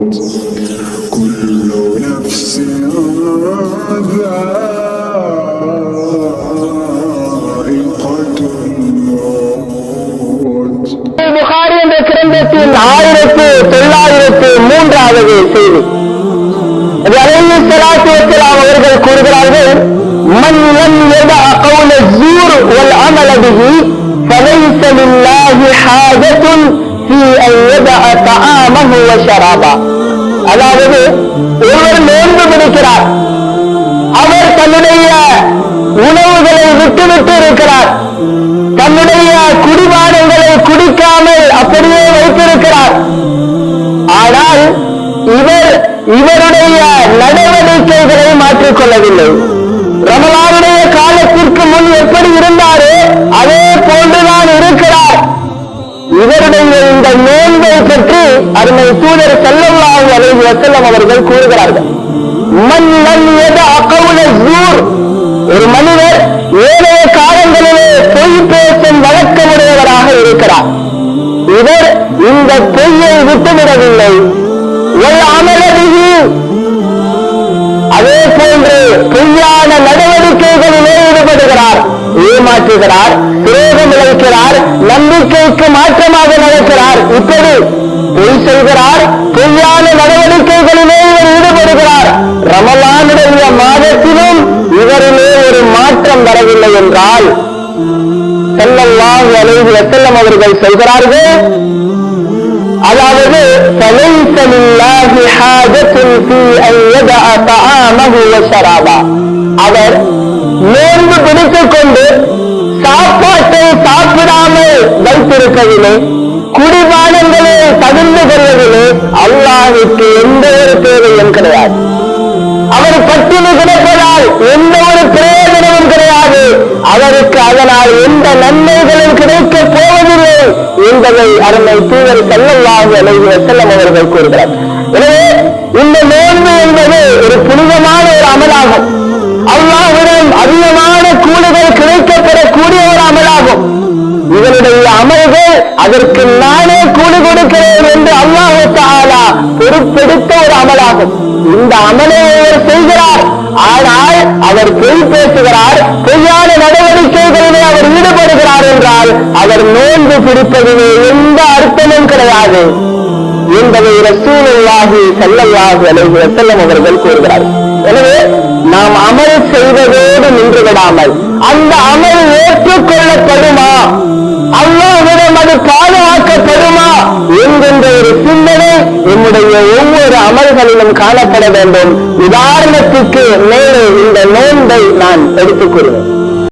كل نفس ذائقة الموت புகாரி என்ற கிரந்தத்தின் ஆயிரத்து தொள்ளாயிரத்து மூன்றாவது செய்தி அது அலைஹி ஸலாத்து வஸலாம் அவர்கள் கூறுகிறார்கள் மன் லம் யதா கௌல ஸூர் வல் அமல பிஹி فليس لله حاجة في أن يدع طعامه وشرابه அதாவது ஒருவர் இருக்கிறார். அவர் தன்னுடைய உணவுகளை விட்டுவிட்டு இருக்கிறார். தன்னுடைய குடிபானங்களை குடிக்காமல் அப்படியே வைத்திருக்கிறார். ஆனால் இவர் இவருடைய நடவடிக்கைகளை மாற்றிக்கொள்ளவில்லை ரமலானுடைய காலத்திற்கு முன் எப்படி இருந்தாரோ அதே போன்றுதான் இருக்கிறார். இவருடைய இந்த நோன்பை பற்றி அருமை தூதர் செல்லல்லாஹு அலைஹி வஸல்லம் அவர்கள் கூறுகிறார்கள். மன் லம் ஒரு மனிதர் ஏழைய காலங்களிலே பொய் பேசும் வழக்கமுடையவராக இருக்கிறார். இவர் இந்த பொய்யை விட்டுவிடவில்லை. ஒரு அமலருகி அதே போன்று பொய்யான நடவடிக்கைகளிலே ஈடுபடுகிறார். ஏமாற்றுகிறார் துரோகம் இழைக்கிறார் நம்பிக்கைக்கு மாற்றமாக இப்படி பொய் சொல்கிறார் பொய்யான நடவடிக்கைகளிலே இவர் ஈடுபடுகிறார் ரமலானுடைய மாதத்திலும் இவரிலே ஒரு மாற்றம் வரவில்லை என்றால் செல்லல்லாஹு அலைஹி வஸல்லம் அவர்கள் சொல்கிறார்கள் அதாவது فليس لله حاجة في أن يدع طعامه وشرابه அவர் நோன்பு பிடித்துக் கொண்டு சாப்பாட்டை சாப்பிடாமல் வைத்திருப்பதிலே குடிபானங்களை பகிர்ந்து கொள்வதிலே அல்லாஹுக்கு எந்த ஒரு தேவையும் கிடையாது. அவர் பட்டினி கிடப்பதால் எந்த ஒரு பிரயோஜனமும் கிடையாது. அவருக்கு அதனால் எந்த நன்மைகளும் கிடைக்க போவதில்லை என்பதை அருமை தூவர் செல்லல்லாஹு அலைஹி வஸல்லம் அவர்கள் கூறுகிறார். எனவே இந்த நோன்பு என்பது ஒரு புனிதமான ஒரு அமலாகும். அல்லாஹுடன் அதிகமான கூலிகள் கிடைக்கப்படக்கூடிய ஒரு அமலாகும். இவனுடைய அமல்கள் அதற்கு நானே கூலி கொடுக்கிறேன். பொறுப்பெடுத்த ஒரு அமலாகும். இந்த அமலை அவர் செய்கிறார். ஆனால் அவர் பொய் பேசுகிறார். பொய்யான நடவடிக்கைகளிலே அவர் ஈடுபடுகிறார் என்றால் அவர் நோன்பு பிடிப்பதிலே எந்த அர்த்தமும் கிடையாது என்பதை ரசூலுல்லாஹி ஸல்லல்லாஹு அலைஹி செல்லம் அவர்கள் கூறுகிறார் எனவே நாம் அமல் செய்வதோடு நின்று விடாமல் அந்த ஒவ்வொரு காணப்பட வேண்டும். உதாரணத்துக்கு மேலே இந்த நோன்பை நான் எடுத்துக் கூறுவேன்.